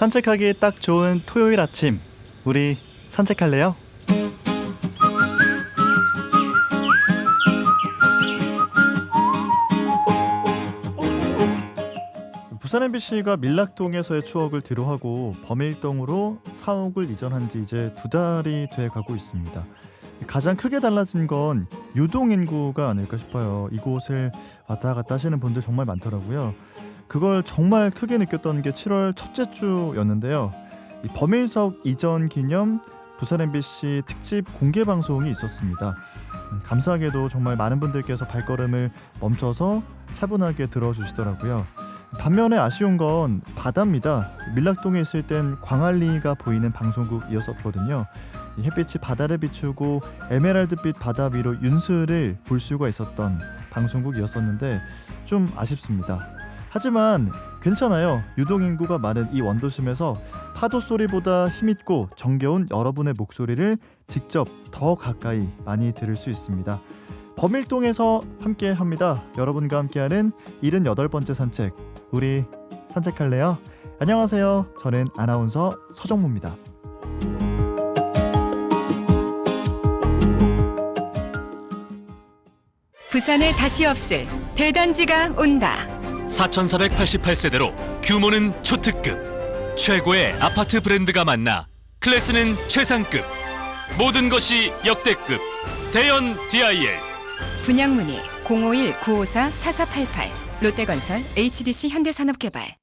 산책하기 딱 좋은 토요일 아침. 우리 산책할래요? 부산 MBC가 밀락동에서의 추억을 뒤로하고 범일동으로 사옥을 이전한 지 이제 두 달이 돼 가고 있습니다. 가장 크게 달라진 건 유동 인구가 아닐까 싶어요. 이곳을 왔다 갔다 하시는 분들 정말 많더라고요. 그걸 정말 크게 느꼈던 게 7월 첫째 주였는데요. 이 범일 사옥 이전 기념 부산 MBC 특집 공개 방송이 있었습니다. 음, 감사하게도 정말 많은 분들께서 발걸음을 멈춰서 차분하게 들어주시더라고요. 반면에 아쉬운 건 바다입니다. 밀락동에 있을 땐 광안리가 보이는 방송국이었었거든요. 이 햇빛이 바다를 비추고 에메랄드빛 바다 위로 윤슬을 볼 수가 있었던 방송국이었었는데 좀 아쉽습니다. 하지만 괜찮아요. 유동 인구가 많은 이 원도심에서 파도 소리보다 힘있고 정겨운 여러분의 목소리를 직접 더 가까이 많이 들을 수 있습니다. 범일동에서 함께 합니다. 여러분과 함께하는 78번째 산책. 우리 산책할래요? 안녕하세요. 저는 아나운서 서정무입니다. 부산에 다시 없을 대단지가 온다. 4,488세대로 규모는 초특급 최고의 아파트 브랜드가 만나 클래스는 최상급 모든 것이 역대급. 대연 DIL 분양 문의 051-954-4488 롯데건설 HDC 현대산업개발.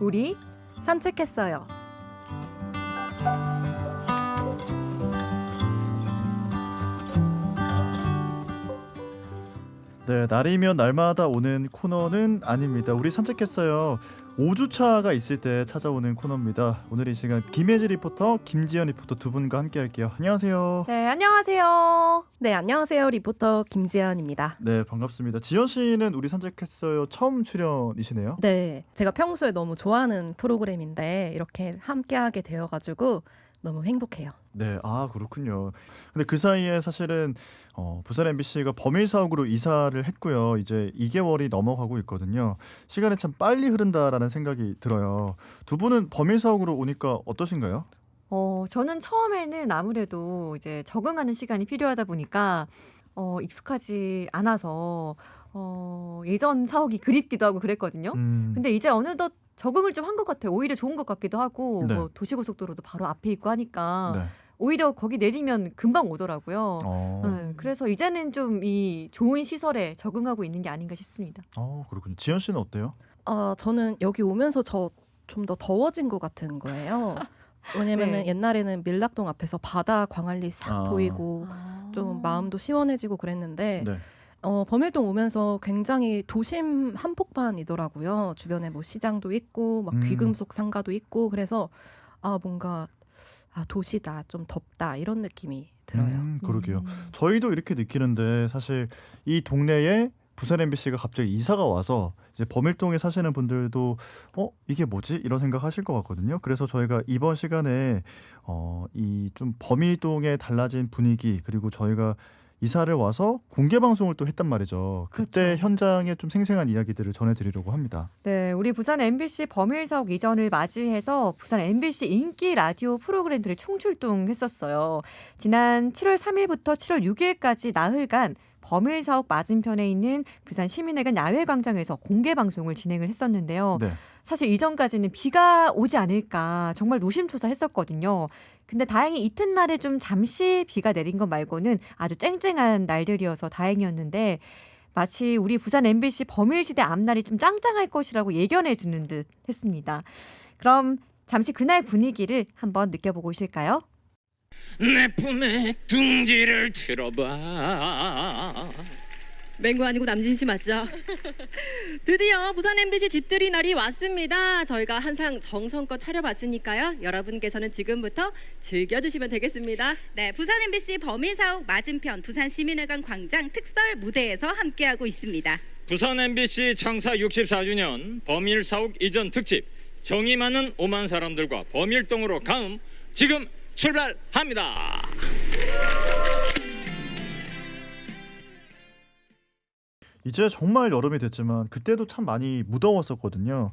우리 산책했어요. 네, 날이면 날마다 오는 코너는 아닙니다. 우리 산책했어요. 5주차가 있을 때 찾아오는 코너입니다. 오늘 이 시간 김혜지 리포터, 김지연 리포터 두 분과 함께 할게요. 안녕하세요. 네, 안녕하세요. 네, 안녕하세요. 리포터 김지연입니다. 네, 반갑습니다. 지연 씨는 우리 산책했어요. 처음 출연이시네요. 네, 제가 평소에 너무 좋아하는 프로그램인데 이렇게 함께 하게 되어 가지고 너무 행복해요. 네, 아 그렇군요. 근데 그 사이에 사실은 어, 부산 MBC가 범일 사옥으로 이사를 했고요. 이제 2개월이 넘어가고 있거든요. 시간이 참 빨리 흐른다라는 생각이 들어요. 두 분은 범일 사옥으로 오니까 어떠신가요? 어, 저는 처음에는 아무래도 이제 적응하는 시간이 필요하다 보니까 어, 익숙하지 않아서 어, 예전 사옥이 그립기도 하고 그랬거든요. 음, 근데 이제 어느덧 적응을 좀 한 것 같아요. 오히려 좋은 것 같기도 하고 네. 뭐 도시고속도로도 바로 앞에 있고 하니까 네. 오히려 거기 내리면 금방 오더라고요. 어, 네, 그래서 이제는 좀 이 좋은 시설에 적응하고 있는 게 아닌가 싶습니다. 어 그렇군요. 지연 씨는 어때요? 어, 저는 여기 오면서 저 좀 더 더워진 것 같은 거예요. 왜냐면은 네. 옛날에는 밀락동 앞에서 바다 광안리 싹 아. 보이고 좀 마음도 시원해지고 그랬는데 네. 어, 범일동 오면서 굉장히 도심 한복판이더라고요. 주변에 뭐 시장도 있고 막 음. 귀금속 상가도 있고 그래서 아 뭔가 아 도시다 좀 덥다 이런 느낌이 들어요. 음, 그러게요. 음. 저희도 이렇게 느끼는데 사실 이 동네에 부산 MBC가 갑자기 이사가 와서 이제 범일동에 사시는 분들도 어 이게 뭐지 이런 생각하실 것 같거든요. 그래서 저희가 이번 시간에 어 이 좀 범일동의 달라진 분위기 그리고 저희가 이사를 와서 공개 방송을 또 했단 말이죠. 그때 그렇죠. 현장에 좀 생생한 이야기들을 전해드리려고 합니다. 네, 우리 부산 MBC 범일사옥 이전을 맞이해서 부산 MBC 인기 라디오 프로그램들이 총출동했었어요. 지난 7월 3일부터 7월 6일까지 나흘간 범일사옥 맞은편에 있는 부산 시민회관 야외 광장에서 공개 방송을 진행을 했었는데요. 네. 사실 이전까지는 비가 오지 않을까 정말 노심초사했었거든요. 근데 다행히 이튿날에 좀 잠시 비가 내린 것 말고는 아주 쨍쨍한 날들이어서 다행이었는데 마치 우리 부산 MBC 범일시대 앞날이 좀 짱짱할 것이라고 예견해 주는 듯 했습니다. 그럼 잠시 그날 분위기를 한번 느껴보고 오실까요? 내 품에 둥지를 틀어봐 맹구 아니고 남진 씨 맞죠? 드디어 부산 MBC 집들이 날이 왔습니다. 저희가 항상 정성껏 차려봤으니까요. 여러분께서는 지금부터 즐겨주시면 되겠습니다. 네, 부산 MBC 범위사옥 맞은편 부산 시민회관 광장 특설 무대에서 함께하고 있습니다. 부산 MBC 창사 64주년 범일 사옥 이전 특집 정이 많은 오만 사람들과 범일동으로 가음 지금 출발합니다 이제 정말 여름이 됐지만 그때도 참 많이 무더웠었거든요.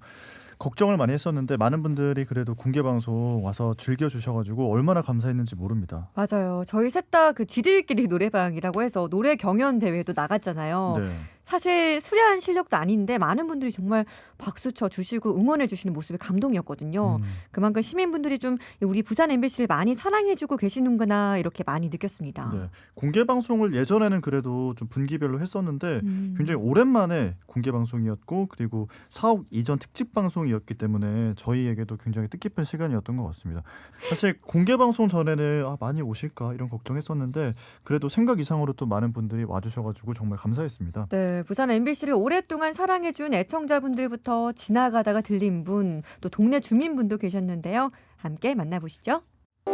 걱정을 많이 했었는데 많은 분들이 그래도 공개 방송 와서 즐겨 주셔가지고 얼마나 감사했는지 모릅니다. 맞아요. 저희 셋 다 그 지들끼리 노래방이라고 해서 노래 경연 대회도 나갔잖아요. 네. 사실 수려한 실력도 아닌데 많은 분들이 정말 박수 쳐 주시고 응원해 주시는 모습이 감동이었거든요. 음. 그만큼 시민분들이 좀 우리 부산 MBC를 많이 사랑해 주고 계시는구나 이렇게 많이 느꼈습니다. 네. 공개 방송을 예전에는 그래도 좀 분기별로 했었는데 음. 굉장히 오랜만에 공개 방송이었고 그리고 사옥 이전 특집 방송이었기 때문에 저희에게도 굉장히 뜻깊은 시간이었던 것 같습니다. 사실 공개 방송 전에는 아, 많이 오실까 이런 걱정했었는데 그래도 생각 이상으로 또 많은 분들이 와주셔가지고 정말 감사했습니다. 네, 부산 MBC를 오랫동안 사랑해준 애청자분들부터 지나가다가 들린 분, 또 동네 주민분도 계셨는데요. 함께 만나보시죠.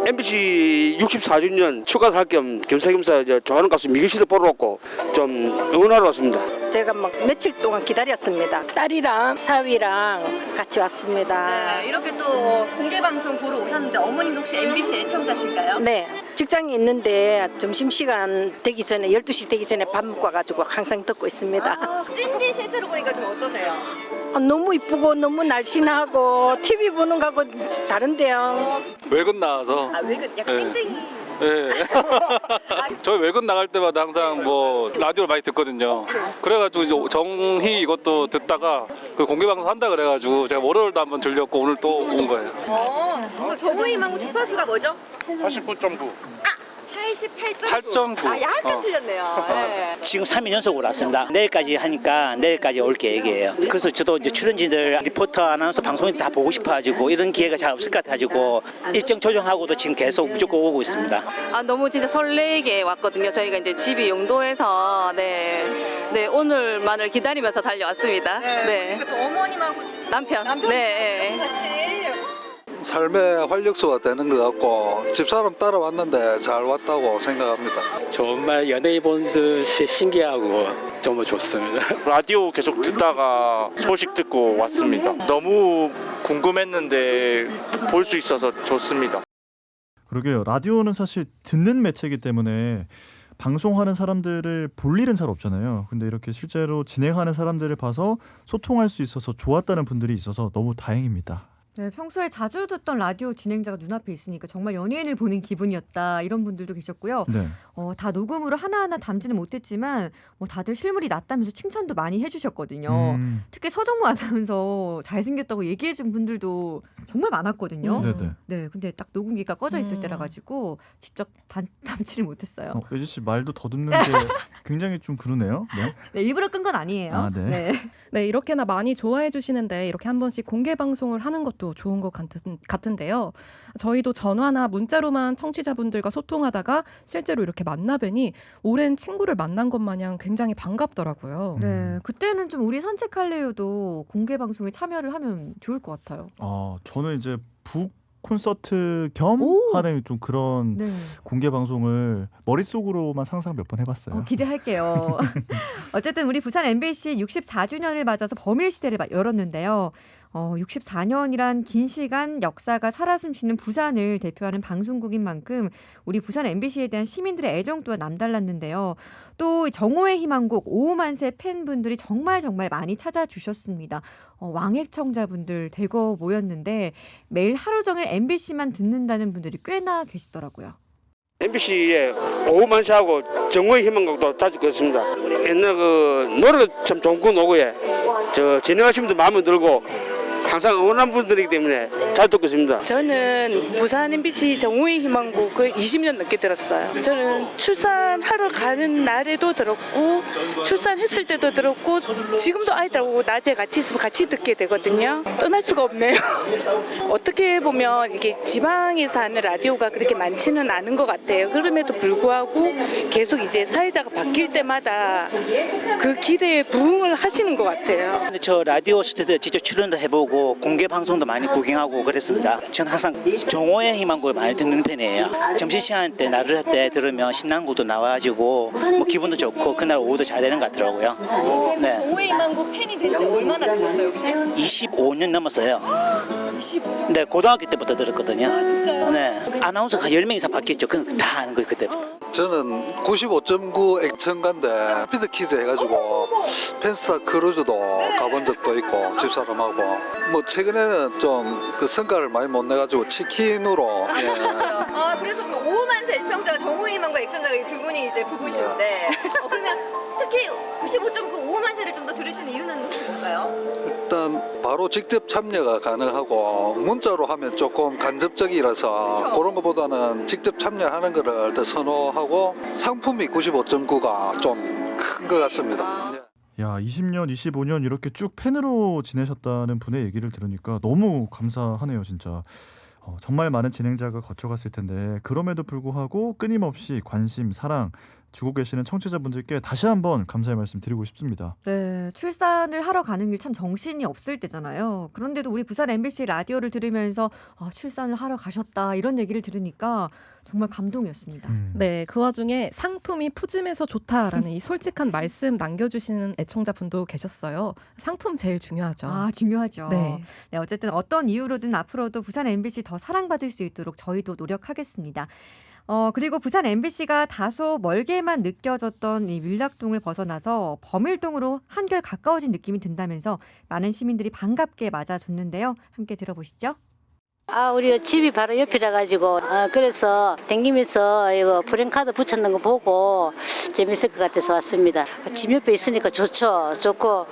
MBC 64주년 축하할 겸 겸사겸사 저 좋아하는 가수 미기 씨도 보러 왔고 좀 응원하러 왔습니다. 제가 막 며칠 동안 기다렸습니다. 딸이랑 사위랑 같이 왔습니다. 네, 이렇게 또 공개 방송 보러 오셨는데 어머님 혹시 MBC 애청자신가요? 네, 직장에 있는데 점심시간 되기 전에 12시 되기 전에 밥 먹고 와가지고 항상 듣고 있습니다. 아, 찐디 실제로 보니까 좀 어떠세요? 아, 너무 이쁘고 너무 날씬하고 TV 보는 거하고 다른데요. 외근 나와서 아, 왜 그, 약간 네. 땡땡이. 예. 저희 외근 나갈 때마다 항상 뭐 라디오를 많이 듣거든요. 그래가지고 이제 정희 이것도 듣다가 그 공개 방송 한다 그래가지고 제가 월요일도 한번 들렸고 오늘 또 온 거예요. 어, 그럼 정우희망고 주파수가 뭐죠? 89.9. 88.9. 8.9. 아, 약간 어. 틀렸네요. 네. 지금 3일 연속으로 왔습니다. 내일까지 하니까 내일까지 올 계획이에요. 그래서 저도 이제 출연진들, 리포터, 아나운서, 방송인 다 보고 싶어가지고 이런 기회가 잘 없을 것 같아가지고 일정 조정하고도 지금 계속 무조건 오고 있습니다. 아 너무 진짜 설레게 왔거든요. 저희가 이제 집이 용도에서 네, 네 오늘만을 기다리면서 달려왔습니다. 네, 그러니까 또 어머님하고 남편, 남편이 네, 같이. 삶의 활력소가 되는 것 같고 집사람 따라왔는데 잘 왔다고 생각합니다. 정말 연예인 본 듯이 신기하고 정말 좋습니다. 라디오 계속 듣다가 소식 듣고 왔습니다. 너무 궁금했는데 볼 수 있어서 좋습니다. 그러게요. 라디오는 사실 듣는 매체이기 때문에 방송하는 사람들을 볼 일은 잘 없잖아요. 근데 이렇게 실제로 진행하는 사람들을 봐서 소통할 수 있어서 좋았다는 분들이 있어서 너무 다행입니다. 네, 평소에 자주 듣던 라디오 진행자가 눈앞에 있으니까 정말 연예인을 보는 기분이었다 이런 분들도 계셨고요. 네. 어, 다 녹음으로 하나하나 담지는 못했지만 뭐 다들 실물이 낫다면서 칭찬도 많이 해주셨거든요. 음, 특히 서정무 아나운서 잘생겼다고 얘기해준 분들도 정말 많았거든요. 네네. 네, 근데 딱 녹음기가 꺼져 있을 음. 때라 가지고 직접 단, 담지를 못했어요. 어, 예지 씨 말도 더듬는 게 굉장히 좀 그러네요. 네. 네, 일부러 끈 건 아니에요. 아, 네. 네, 이렇게나 많이 좋아해 주시는데 이렇게 한 번씩 공개 방송을 하는 것도 좋은 것 같은, 같은데요. 저희도 전화나 문자로만 청취자분들과 소통하다가 실제로 이렇게 만나 뵈니 오랜 친구를 만난 것 마냥 굉장히 반갑더라고요. 네, 그때는 좀 우리 산책할래요도 공개 방송에 참여를 하면 좋을 것 같아요. 아, 저는 이제 북 콘서트 겸 오! 하는 좀 그런 네, 공개 방송을 머릿속으로만 상상 몇 번 해봤어요. 어, 기대할게요. 어쨌든 우리 부산 MBC 64주년을 맞아서 범일 시대를 마- 열었는데요. 어, 64년이란 긴 시간 역사가 살아 숨쉬는 부산을 대표하는 방송국인 만큼 우리 부산 MBC에 대한 시민들의 애정 또한 남달랐는데요. 또 정오의 희망곡 오만세 팬분들이 정말 정말 많이 찾아주셨습니다. 어, 왕액청자분들 대거 모였는데 매일 하루 종일 MBC만 듣는다는 분들이 꽤나 계시더라고요. MBC에 오후만 시하고 정오의 희망곡도 자주 듣습니다. 옛날 그 노래 참거 노고에 저 진행하신 분들 마음에 들고 항상 응원한 분들이기 때문에 잘 듣고 있습니다. 저는 부산 MBC 정우의 희망곡을 20년 넘게 들었어요. 저는 출산하러 가는 날에도 들었고 출산했을 때도 들었고 지금도 아이들하고 낮에 같이 있으면 같이 듣게 되거든요. 떠날 수가 없네요. 어떻게 보면 이게 지방에서 하는 라디오가 그렇게 많지는 않은 것 같아요. 그럼에도 불구하고 계속 이제 사회자가 바뀔 때마다 그 기대에 부응을 하시는 것 같아요. 근데 저 라디오 스튜디오 직접 출연도 해보고 공개 방송도 많이 구경하고 그랬습니다. 저는 항상 정오의 희망곡을 많이 듣는 편이에요. 점심시간 때 나를 할때 들으면 신나는 곡도 나와가지고 뭐 기분도 좋고 그날 오후도 잘 되는 것 같더라고요. 네. 정우희 망고 팬이 된지 얼마나 되셨어요, 혹시? 25년 넘었어요. 네, 고등학교 때부터 들었거든요. 네. 아나운서가 10명 이상 바뀌었죠. 그건 다 아는 거예요, 그때부터. 저는 95.9 액천가인데 피드 키즈 해가지고 펜스타 크루즈도 가본 적도 있고 집사람하고 뭐 최근에는 좀 그 성과를 많이 못 내가지고 치킨으로 예. 아 그래서 그럼 오만세 애청자가 정우희만과 애청자가 이두 분이 이제 부부시는데 어, 그러면 특히 95.9 오만세를 좀 더 들으시는 이유는 혹시 뭘까요? 일단 바로 직접 참여가 가능하고 문자로 하면 조금 간접적이라서 그쵸. 그런 것보다는 직접 참여하는 거를 더 선호하고 상품이 95.9가 좀 큰 것 같습니다. 야, 20년, 25년 이렇게 쭉 팬으로 지내셨다는 분의 얘기를 들으니까 너무 감사하네요, 진짜. 어, 정말 많은 진행자가 거쳐갔을 텐데 그럼에도 불구하고 끊임없이 관심, 사랑 주고 계시는 청취자분들께 다시 한번 감사의 말씀 드리고 싶습니다. 네, 출산을 하러 가는 길 참 정신이 없을 때잖아요. 그런데도 우리 부산 MBC 라디오를 들으면서 아, 출산을 하러 가셨다 이런 얘기를 들으니까 정말 감동이었습니다. 음. 네, 그 와중에 상품이 푸짐해서 좋다라는 이 솔직한 말씀 남겨주시는 애청자분도 계셨어요. 상품 제일 중요하죠. 아, 중요하죠. 네. 네, 어쨌든 어떤 이유로든 앞으로도 부산 MBC 더 사랑받을 수 있도록 저희도 노력하겠습니다. 어, 그리고 부산 MBC가 다소 멀게만 느껴졌던 이 밀락동을 벗어나서 범일동으로 한결 가까워진 느낌이 든다면서 많은 시민들이 반갑게 맞아줬는데요. 함께 들어보시죠. 아, 우리 집이 바로 옆이라 가지고 아, 그래서 댕기면서 이거 브랜카드 붙였는 거 보고 재밌을 것 같아서 왔습니다. 집 옆에 있으니까 좋죠. 좋고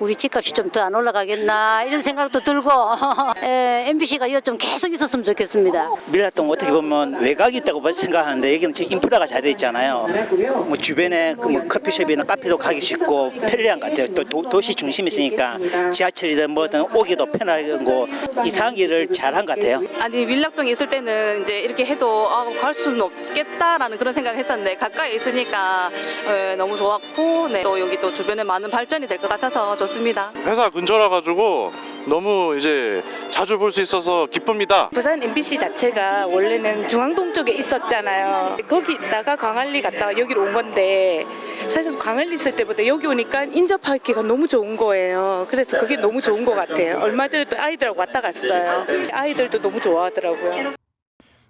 우리 집값이 좀 더 안 올라가겠나 이런 생각도 들고 에, MBC가 이거 좀 계속 있었으면 좋겠습니다. 밀라동 어떻게 보면 외곽이 있다고 생각하는데 여기는 지금 인프라가 잘 돼 있잖아요. 뭐 주변에 그 뭐 커피숍이나 카페도 가기 쉽고 편리한 것 같아요. 또 도, 시 중심이 있으니까 지하철이든 뭐든 오기도 편하고 길을 잘한 것 같아요. 아니 밀락동에 있을 때는 이제 이렇게 해도 아, 갈 수는 없겠다라는 그런 생각을 했었는데 가까이 있으니까 예, 너무 좋았고 네, 또 여기 또 주변에 많은 발전이 될 것 같아서 좋습니다. 회사 근처라 가지고 너무 이제 자주 볼 수 있어서 기쁩니다. 부산 MBC 자체가 원래는 중앙동 쪽에 있었잖아요. 거기 있다가 광안리 갔다가 여기로 온 건데 사실 광안리 있을 때보다 여기 오니까 인접하기가 너무 좋은 거예요. 그래서 그게 너무 좋은 것 같아요. 얼마 전에 또 아이들하고 왔다 갔어요. 아이들 도 너무 좋아하더라고요.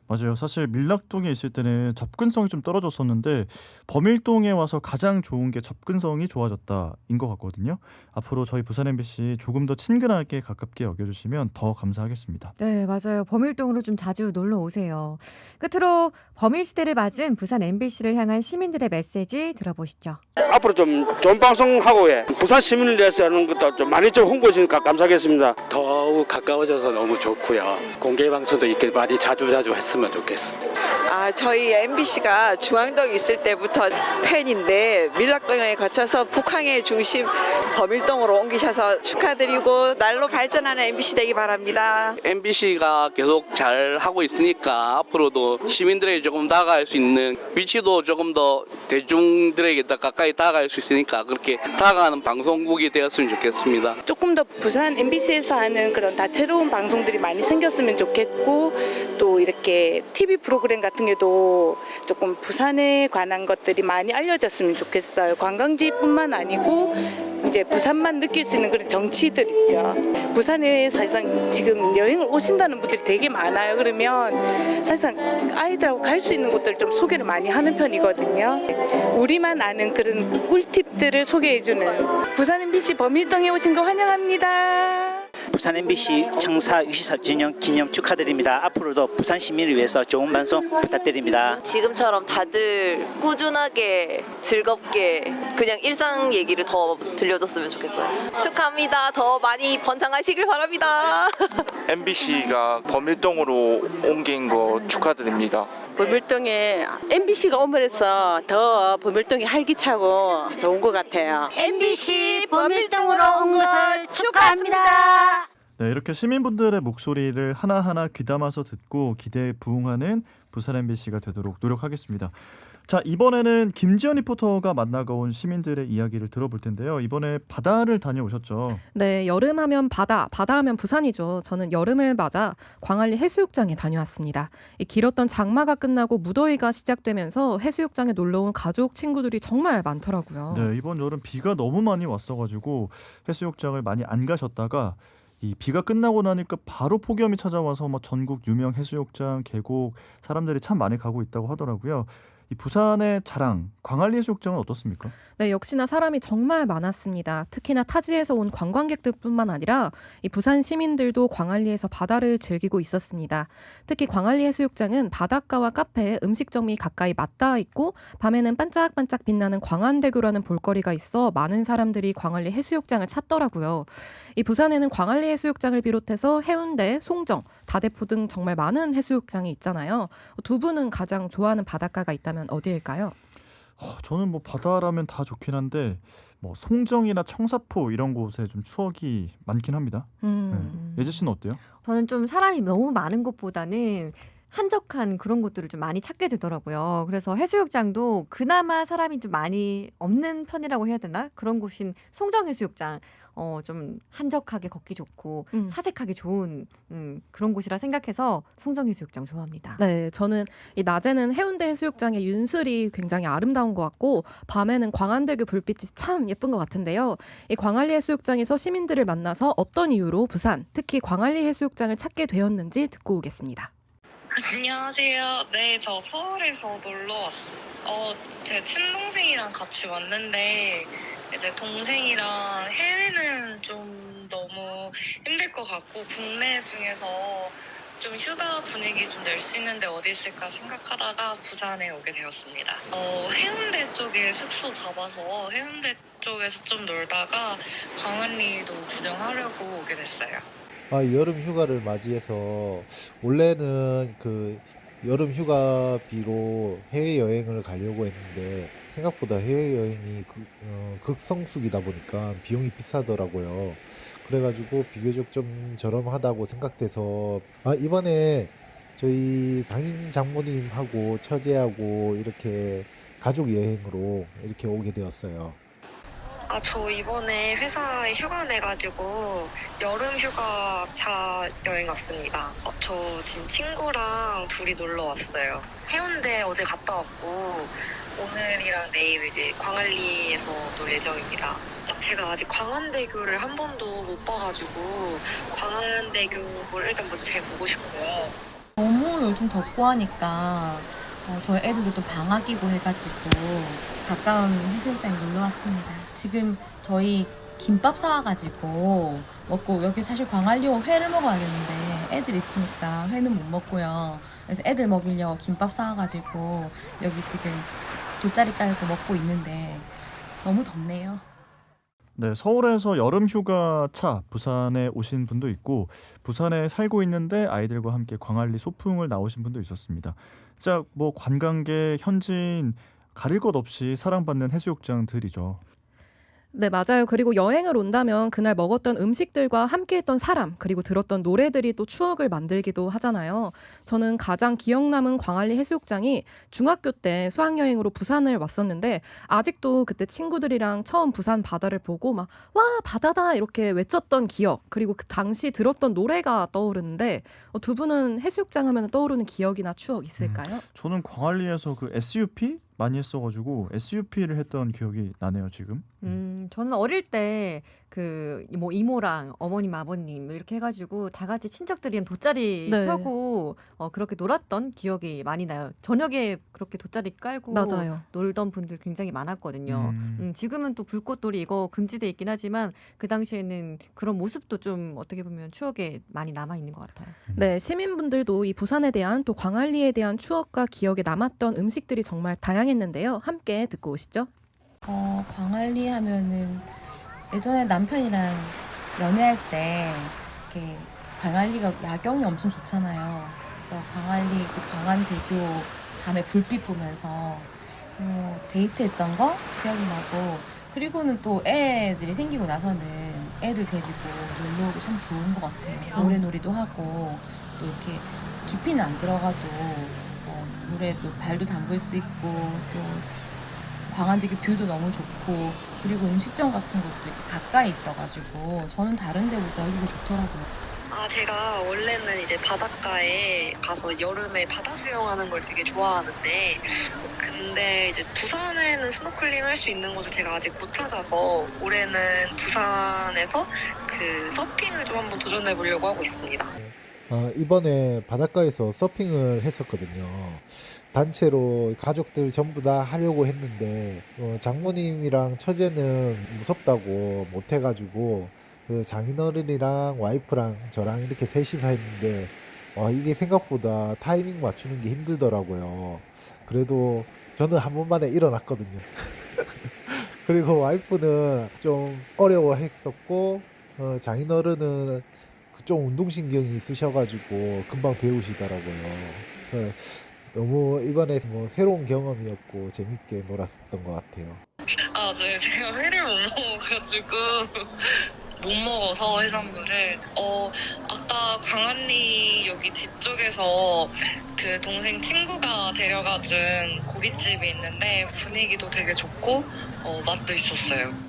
맞아요. 사실 밀락동에 있을 때는 접근성이 좀 떨어졌었는데 범일동에 와서 가장 좋은 게 접근성이 좋아졌다인 것 같거든요. 앞으로 저희 부산 MBC 조금 더 친근하게 가깝게 여겨주시면 더 감사하겠습니다. 네, 맞아요. 범일동으로 좀 자주 놀러 오세요. 끝으로 범일 시대를 맞은 부산 MBC를 향한 시민들의 메시지 들어보시죠. 앞으로 좀 좋은 방송하고 예. 부산 시민을 위해서 하는 것도 좀 많이 좀 홍보해 주니까 감사하겠습니다. 더욱 가까워져서 너무 좋고요. 공개 방송도 이렇게 많이 자주 자주 했 으면 좋겠습니다. 아 저희 MBC가 중앙동에 있을 때부터 팬인데 밀락동에 거쳐서 북항의 중심 범일동으로 옮기셔서 축하드리고 날로 발전하는 MBC 되기 바랍니다. MBC가 계속 잘 하고 있으니까 앞으로도 시민들에게 조금 다가갈 수 있는 위치도 조금 더 대중들에게 더 가까이 다가갈 수 있으니까 그렇게 다가가는 방송국이 되었으면 좋겠습니다. 조금 더 부산 MBC에서 하는 그런 다채로운 방송들이 많이 생겼으면 좋겠고 또 이렇게 TV 프로그램 같은 게도 조금 부산에 관한 것들이 많이 알려졌으면 좋겠어요. 관광지뿐만 아니고 이제 부산만 느낄 수 있는 그런 정치들 있죠. 부산에 사실상 지금 여행을 오신다는 분들이 되게 많아요. 그러면 사실상 아이들하고 갈 수 있는 곳들을 좀 소개를 많이 하는 편이거든요. 우리만 아는 그런 꿀팁들을 소개해주는 부산 MBC 범일동에 오신 거 환영합니다. 부산 MBC 창사 64주년 기념 축하드립니다. 앞으로도 부산 시민을 위해서 좋은 방송 부탁드립니다. 지금처럼 다들 꾸준하게 즐겁게 그냥 일상 얘기를 더 들려줬으면 좋겠어요. 축하합니다. 더 많이 번창하시길 바랍니다. MBC가 범일동으로 옮긴 거 축하드립니다. 범일동에 MBC가 오므려서 더 범일동이 활기차고 좋은 것 같아요. MBC 범일동으로 온 것을 축하합니다. 네, 이렇게 시민분들의 목소리를 하나하나 귀담아서 듣고 기대에 부응하는 부산 MBC가 되도록 노력하겠습니다. 자, 이번에는 김지연 리포터가 만나고 온 시민들의 이야기를 들어볼 텐데요. 이번에 바다를 다녀오셨죠. 네, 여름하면 바다, 바다하면 부산이죠. 저는 여름을 맞아 광안리 해수욕장에 다녀왔습니다. 이 길었던 장마가 끝나고 무더위가 시작되면서 해수욕장에 놀러 온 가족 친구들이 정말 많더라고요. 네, 이번 여름 비가 너무 많이 왔어가지고 해수욕장을 많이 안 가셨다가 이 비가 끝나고 나니까 바로 폭염이 찾아와서 뭐 전국 유명 해수욕장, 계곡 사람들이 참 많이 가고 있다고 하더라고요. 이 부산의 자랑 광안리 해수욕장은 어떻습니까? 네, 역시나 사람이 정말 많았습니다. 특히나 타지에서 온 관광객들뿐만 아니라 이 부산 시민들도 광안리에서 바다를 즐기고 있었습니다. 특히 광안리 해수욕장은 바닷가와 카페, 음식점이 가까이 맞닿아 있고 밤에는 반짝반짝 빛나는 광안대교라는 볼거리가 있어 많은 사람들이 광안리 해수욕장을 찾더라고요. 이 부산에는 광안리 해수욕장을 비롯해서 해운대, 송정, 다대포 등 정말 많은 해수욕장이 있잖아요. 두 분은 가장 좋아하는 바닷가가 있다 면 어디일까요? 어, 저는 뭐 바다라면 다 좋긴 한데 뭐 송정이나 청사포 이런 곳에 좀 추억이 많긴 합니다. 음. 네. 예지 씨는 어때요? 저는 좀 사람이 너무 많은 곳보다는 한적한 그런 곳들을 좀 많이 찾게 되더라고요. 그래서 해수욕장도 그나마 사람이 좀 많이 없는 편이라고 해야 되나? 그런 곳인 송정 해수욕장. 어, 좀 한적하게 걷기 좋고 음. 사색하기 좋은 음, 그런 곳이라 생각해서 송정해수욕장 좋아합니다. 네, 저는 이 낮에는 해운대 해수욕장의 윤슬이 굉장히 아름다운 것 같고 밤에는 광안대교 불빛이 참 예쁜 것 같은데요. 이 광안리 해수욕장에서 시민들을 만나서 어떤 이유로 부산, 특히 광안리 해수욕장을 찾게 되었는지 듣고 오겠습니다. 안녕하세요. 네, 저 서울에서 놀러 왔어요. 어, 제 친동생이랑 같이 왔는데, 이제 동생이랑 해외는 좀 너무 힘들 것 같고, 국내 중에서 좀 휴가 분위기 좀 낼 수 있는데 어디 있을까 생각하다가 부산에 오게 되었습니다. 어, 해운대 쪽에 숙소 잡아서 해운대 쪽에서 좀 놀다가 광안리도 구경하려고 오게 됐어요. 아, 여름 휴가를 맞이해서 원래는 그 여름 휴가비로 해외 여행을 가려고 했는데 생각보다 해외 여행이 그, 어, 극성수기다 보니까 비용이 비싸더라고요. 그래가지고 비교적 좀 저렴하다고 생각돼서 아, 이번에 저희 강인 장모님하고 처제하고 이렇게 가족 여행으로 이렇게 오게 되었어요. 아, 저 이번에 회사에 휴가 내가지고 여름 휴가 차 여행 왔습니다. 어, 저 지금 친구랑 둘이 놀러 왔어요. 해운대 어제 갔다 왔고 오늘이랑 내일 이제 광안리에서 놀 예정입니다. 제가 아직 광안대교를 한 번도 못 봐가지고 광안대교를 일단 먼저 제가 보고 싶고요. 너무 요즘 덥고 하니까 어, 저희 애들도 또 방학이고 해가지고 가까운 해수욕장에 놀러 왔습니다. 지금 저희 김밥 사와가지고 먹고 여기 사실 광안리오 회를 먹어야 되는데 애들 있으니까 회는 못 먹고요. 그래서 애들 먹이려고 김밥 사와가지고 여기 지금 돗자리 깔고 먹고 있는데 너무 덥네요. 네, 서울에서 여름 휴가 차 부산에 오신 분도 있고 부산에 살고 있는데 아이들과 함께 광안리 소풍을 나오신 분도 있었습니다. 진짜 뭐 관광객, 현지인 가릴 것 없이 사랑받는 해수욕장들이죠. 네, 맞아요. 그리고 여행을 온다면 그날 먹었던 음식들과 함께했던 사람, 그리고 들었던 노래들이 또 추억을 만들기도 하잖아요. 저는 가장 기억 남은 광안리 해수욕장이 중학교 때 수학여행으로 부산을 왔었는데 아직도 그때 친구들이랑 처음 부산 바다를 보고 막 와, 바다다 이렇게 외쳤던 기억, 그리고 그 당시 들었던 노래가 떠오르는데 어, 두 분은 해수욕장 하면 떠오르는 기억이나 추억 있을까요? 저는 광안리에서 그 SUP 많이 했어가지고 SUP를 했던 기억이 나네요 지금. 음, 저는 어릴 때 그 뭐 이모랑 어머님, 아버님 이렇게 해 가지고 다 같이 친척들이랑 돗자리 네. 펴고 어, 그렇게 놀았던 기억이 많이 나요. 저녁에 그렇게 돗자리 깔고 맞아요. 놀던 분들 굉장히 많았거든요. 음. 음, 지금은 또 불꽃놀이 이거 금지돼 있긴 하지만 그 당시에는 그런 모습도 좀 어떻게 보면 추억에 많이 남아 있는 것 같아요. 네, 시민분들도 이 부산에 대한 또 광안리에 대한 추억과 기억에 남았던 음식들이 정말 다양했는데요. 함께 듣고 오시죠. 어, 광안리 하면은 예전에 남편이랑 연애할 때 이렇게 광안리가 야경이 엄청 좋잖아요. 그래서 광안리 그 광안대교 밤에 불빛 보면서 어, 데이트했던 거 기억이 나고 그리고는 또 애들이 생기고 나서는 애들 데리고 놀러 오기 참 좋은 것 같아요. 노래놀이도 하고 또 이렇게 깊이는 안 들어가도 어, 물에 또 발도 담글 수 있고 또 광안대교 뷰도 너무 좋고 그리고 음식점 같은 것도 이렇게 가까이 있어가지고 저는 다른 데보다 여기가 좋더라고요. 아, 제가 원래는 이제 바닷가에 가서 여름에 바다 수영하는 걸 되게 좋아하는데, 근데 이제 부산에는 스노클링 할 수 있는 곳을 제가 아직 못 찾아서 올해는 부산에서 그 서핑을 좀 한번 도전해 보려고 하고 있습니다. 어, 이번에 바닷가에서 서핑을 했었거든요. 단체로 가족들 전부 다 하려고 했는데 어, 장모님이랑 처제는 무섭다고 못 해가지고 그 장인어른이랑 와이프랑 저랑 이렇게 셋이서 했는데 와 이게 생각보다 타이밍 맞추는 게 힘들더라고요. 그래도 저는 한 번만에 일어났거든요. 그리고 와이프는 좀 어려워했었고 어, 장인어른은 그좀 운동신경이 있으셔가지고 금방 배우시더라고요. 그 너무 이번에 뭐 새로운 경험이었고 재밌게 놀았었던 것 같아요. 아, 네. 제가 회를 못 먹어가지고. 못 먹어서 해산물을. 어, 아까 광안리 여기 뒤쪽에서 그 동생 친구가 데려가준 고깃집이 있는데 분위기도 되게 좋고, 어, 맛도 있었어요.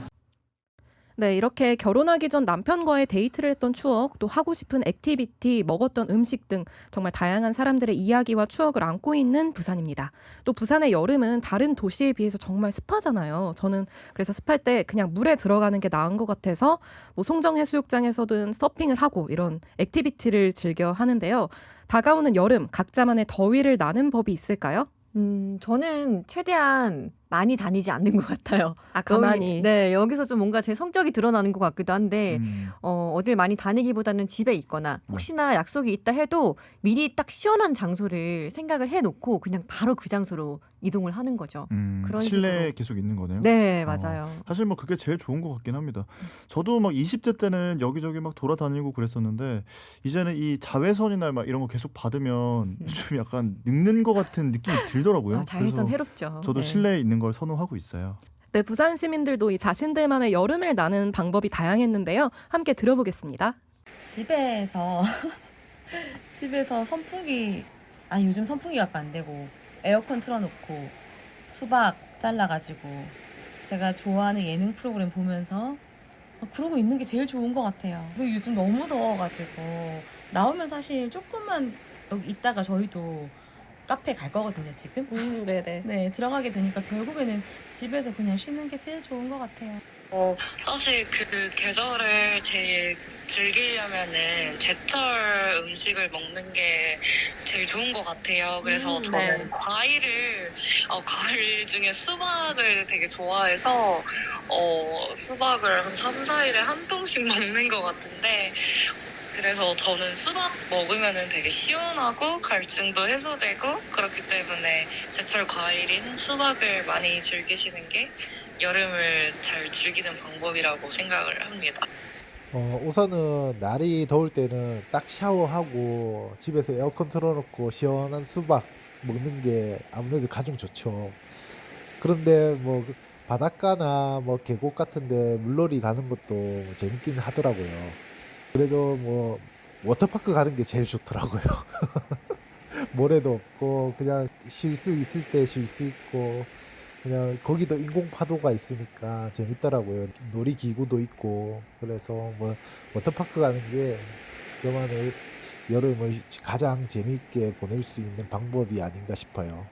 네, 이렇게 결혼하기 전 남편과의 데이트를 했던 추억, 또 하고 싶은 액티비티, 먹었던 음식 등 정말 다양한 사람들의 이야기와 추억을 안고 있는 부산입니다. 또 부산의 여름은 다른 도시에 비해서 정말 습하잖아요. 저는 그래서 습할 때 그냥 물에 들어가는 게 나은 것 같아서 뭐 송정 해수욕장에서든 서핑을 하고 이런 액티비티를 즐겨 하는데요. 다가오는 여름 각자만의 더위를 나는 법이 있을까요? 음, 저는 최대한 많이 다니지 않는 것 같아요. 아, 가만히. 여기, 네, 여기서 좀 뭔가 제 성격이 드러나는 것 같기도 한데, 음. 어, 어딜 많이 다니기보다는 집에 있거나, 혹시나 약속이 있다 해도 미리 딱 시원한 장소를 생각을 해 놓고 그냥 바로 그 장소로 이동을 하는 거죠. 음, 그런 실내에 식으로. 계속 있는 거네요. 네, 어, 맞아요. 사실 뭐 그게 제일 좋은 것 같긴 합니다. 저도 막 20대 때는 여기저기 막 돌아다니고 그랬었는데 이제는 이 자외선이나 막 이런 거 계속 받으면 좀 약간 늙는 것 같은 느낌이 들더라고요. 음. 아, 자외선 해롭죠. 저도 네. 실내에 있는 걸 선호하고 있어요. 네, 부산 시민들도 이 자신들만의 여름을 나는 방법이 다양했는데요. 함께 들어보겠습니다. 집에서 집에서 선풍기 아니 요즘 선풍기가 안 되고 에어컨 틀어놓고 수박 잘라가지고 제가 좋아하는 예능 프로그램 보면서 어, 그러고 있는 게 제일 좋은 것 같아요. 요즘 너무 더워가지고 나오면 사실 조금만 여기 있다가 저희도 카페 갈 거거든요 지금. 음, 네네. 네 들어가게 되니까 결국에는 집에서 그냥 쉬는 게 제일 좋은 것 같아요. 어, 사실 그 계절을 제일 즐기려면은 제철 음식을 먹는 게 제일 좋은 것 같아요. 그래서 음, 저는 네. 과일을, 어, 과일 중에 수박을 되게 좋아해서, 어, 수박을 한 3, 4일에 한 통씩 먹는 것 같은데, 그래서 저는 수박 먹으면은 되게 시원하고 갈증도 해소되고 그렇기 때문에 제철 과일인 수박을 많이 즐기시는 게 여름을 잘 즐기는 방법이라고 생각을 합니다. 어, 우선은 날이 더울 때는 딱 샤워하고 집에서 에어컨 틀어놓고 시원한 수박 먹는 게 아무래도 가장 좋죠. 그런데 뭐그 바닷가나 뭐 계곡 같은데 물놀이 가는 것도 재밌긴 하더라고요. 그래도 뭐 워터파크 가는 게 제일 좋더라고요. 모래도 없고 그냥 쉴 수 있을 때 쉴 수 있고 그냥 거기도 인공 파도가 있으니까 재밌더라고요. 놀이 기구도 있고 그래서 뭐 워터파크 가는 게 저만의 여름을 가장 재미있게 보낼 수 있는 방법이 아닌가 싶어요.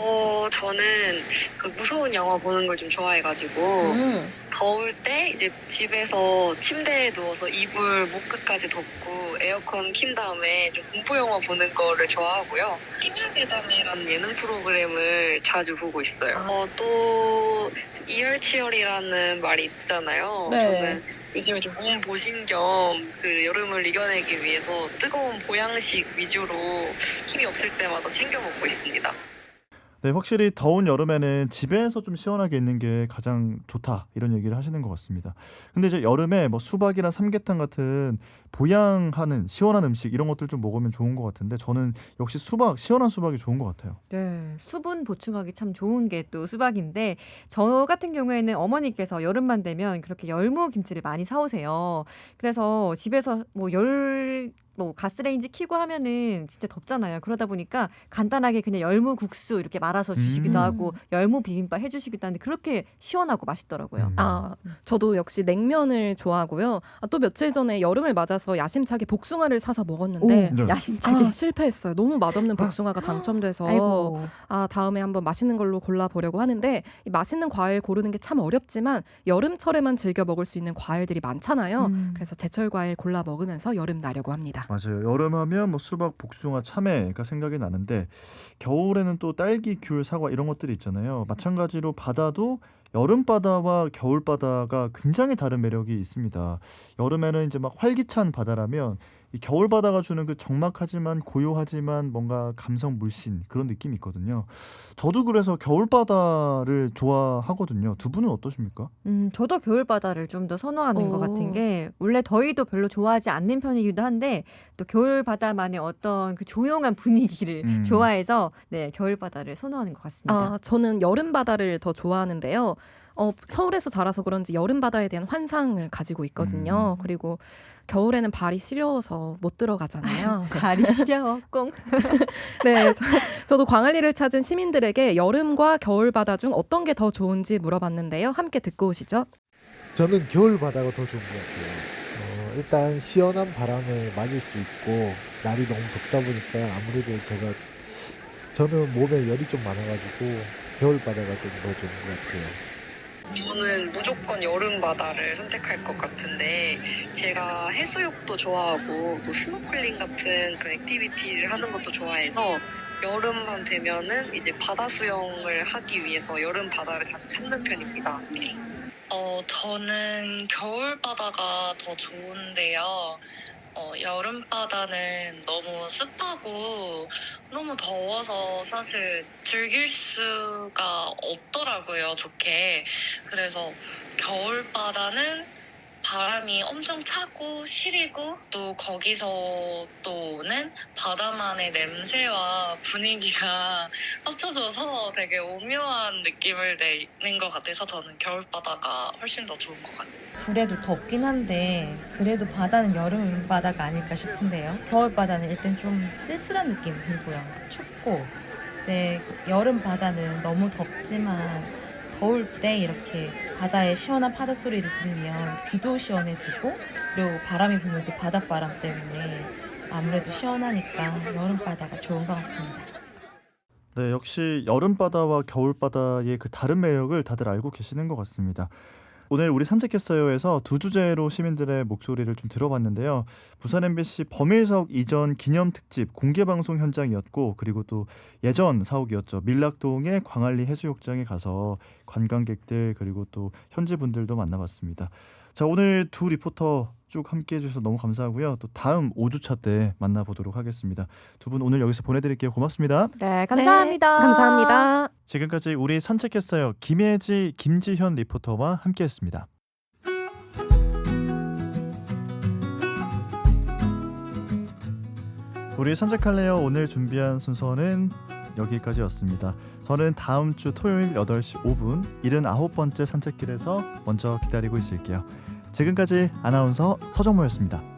어, 저는 그 무서운 영화 보는 걸 좀 좋아해가지고, 음. 더울 때 이제 집에서 침대에 누워서 이불 목 끝까지 덮고 에어컨 킨 다음에 좀 공포 영화 보는 거를 좋아하고요. 심야괴담이라는 예능 프로그램을 자주 보고 있어요. 어, 또 이열치열이라는 말이 있잖아요. 네. 저는 요즘에 좀 몸 보신 겸 그 여름을 이겨내기 위해서 뜨거운 보양식 위주로 힘이 없을 때마다 챙겨 먹고 있습니다. 네, 확실히 더운 여름에는 집에서 좀 시원하게 있는 게 가장 좋다 이런 얘기를 하시는 것 같습니다. 근데 이제 여름에 뭐 수박이나 삼계탕 같은 보양하는 시원한 음식 이런 것들 좀 먹으면 좋은 것 같은데 저는 역시 수박 시원한 수박이 좋은 것 같아요. 네, 수분 보충하기 참 좋은 게 또 수박인데 저 같은 경우에는 어머니께서 여름만 되면 그렇게 열무 김치를 많이 사오세요. 그래서 집에서 뭐 열 뭐 가스레인지 켜고 하면은 진짜 덥잖아요. 그러다 보니까 간단하게 그냥 열무 국수 이렇게 말아서 주시기도 음. 하고 열무 비빔밥 해주시기도 하는데 그렇게 시원하고 맛있더라고요. 아, 저도 역시 냉면을 좋아하고요. 아, 또 며칠 전에 여름을 맞아서 야심차게 복숭아를 사서 먹었는데 오, 네. 야심차게. 아, 실패했어요. 너무 맛없는 복숭아가 당첨돼서 아이고. 아 다음에 한번 맛있는 걸로 골라 보려고 하는데 이 맛있는 과일 고르는 게 참 어렵지만 여름철에만 즐겨 먹을 수 있는 과일들이 많잖아요. 음. 그래서 제철 과일 골라 먹으면서 여름 나려고 합니다. 맞아요. 여름하면 뭐 수박, 복숭아, 참외가 생각이 나는데 겨울에는 또 딸기, 귤, 사과 이런 것들이 있잖아요. 마찬가지로 바다도 여름 바다와 겨울 바다가 굉장히 다른 매력이 있습니다. 여름에는 이제 막 활기찬 바다라면 이 겨울 바다가 주는 그 적막하지만 고요하지만 뭔가 감성 물씬 그런 느낌이 있거든요. 저도 그래서 겨울 바다를 좋아하거든요. 두 분은 어떠십니까? 음, 저도 겨울 바다를 좀 더 선호하는 것 오. 같은 게 원래 더위도 별로 좋아하지 않는 편이기도 한데 또 겨울 바다만의 어떤 그 조용한 분위기를 음. 좋아해서 네 겨울 바다를 선호하는 것 같습니다. 아, 저는 여름 바다를 더 좋아하는데요. 어, 서울에서 자라서 그런지 여름 바다에 대한 환상을 가지고 있거든요. 그리고 겨울에는 발이 시려워서 못 들어가잖아요. 발이 시려워 꽁. 네, 저, 저도 광안리를 찾은 시민들에게 여름과 겨울 바다 중 어떤 게 더 좋은지 물어봤는데요. 함께 듣고 오시죠. 저는 겨울 바다가 더 좋은 것 같아요. 어, 일단 시원한 바람을 맞을 수 있고 날이 너무 덥다 보니까 아무래도 제가 저는 몸에 열이 좀 많아가지고 겨울 바다가 좀 더 좋은 것 같아요. 저는 무조건 여름 바다를 선택할 것 같은데 제가 해수욕도 좋아하고 뭐 스노클링 같은 그런 액티비티를 하는 것도 좋아해서 여름만 되면은 이제 바다 수영을 하기 위해서 여름 바다를 자주 찾는 편입니다. 어, 저는 겨울 바다가 더 좋은데요. 어, 여름 바다는 너무 습하고 너무 더워서 사실 즐길 수가 없더라고요, 좋게. 그래서 겨울 바다는 바람이 엄청 차고 시리고 또 거기서 또 오는 바다만의 냄새와 분위기가 합쳐져서 되게 오묘한 느낌을 내는 것 같아서 저는 겨울 바다가 훨씬 더 좋은 것 같아요. 그래도 덥긴 한데 그래도 바다는 여름 바다가 아닐까 싶은데요. 겨울 바다는 일단 좀 쓸쓸한 느낌이 들고요. 춥고, 근데 여름 바다는 너무 덥지만 더울 때 이렇게 바다의 시원한 파도 소리를 들으면 귀도 시원해지고 그리고 바람이 불면 또 바닷바람 때문에 아무래도 시원하니까 여름 바다가 좋은 것 같습니다. 네, 역시 여름 바다와 겨울 바다의 그 다른 매력을 다들 알고 계시는 것 같습니다. 오늘 우리 산책했어요에서 두 주제로 시민들의 목소리를 좀 들어봤는데요. 부산 MBC 범일 사옥 이전 기념 특집 공개 방송 현장이었고 그리고 또 예전 사옥이었죠. 밀락동의 광안리 해수욕장에 가서 관광객들 그리고 또 현지 분들도 만나봤습니다. 자, 오늘 두 리포터 쭉 함께 해 주셔서 너무 감사하고요. 또 다음 5주차 때 만나보도록 하겠습니다. 두 분 오늘 여기서 보내드릴게요. 고맙습니다. 네, 감사합니다. 네, 감사합니다. 지금까지 우리 산책했어요. 김혜지, 김지현 리포터와 함께했습니다. 우리 산책할래요. 오늘 준비한 순서는 여기까지였습니다. 저는 다음 주 토요일 8시 5분 79번째 산책길에서 먼저 기다리고 있을게요. 지금까지 아나운서 서정모였습니다.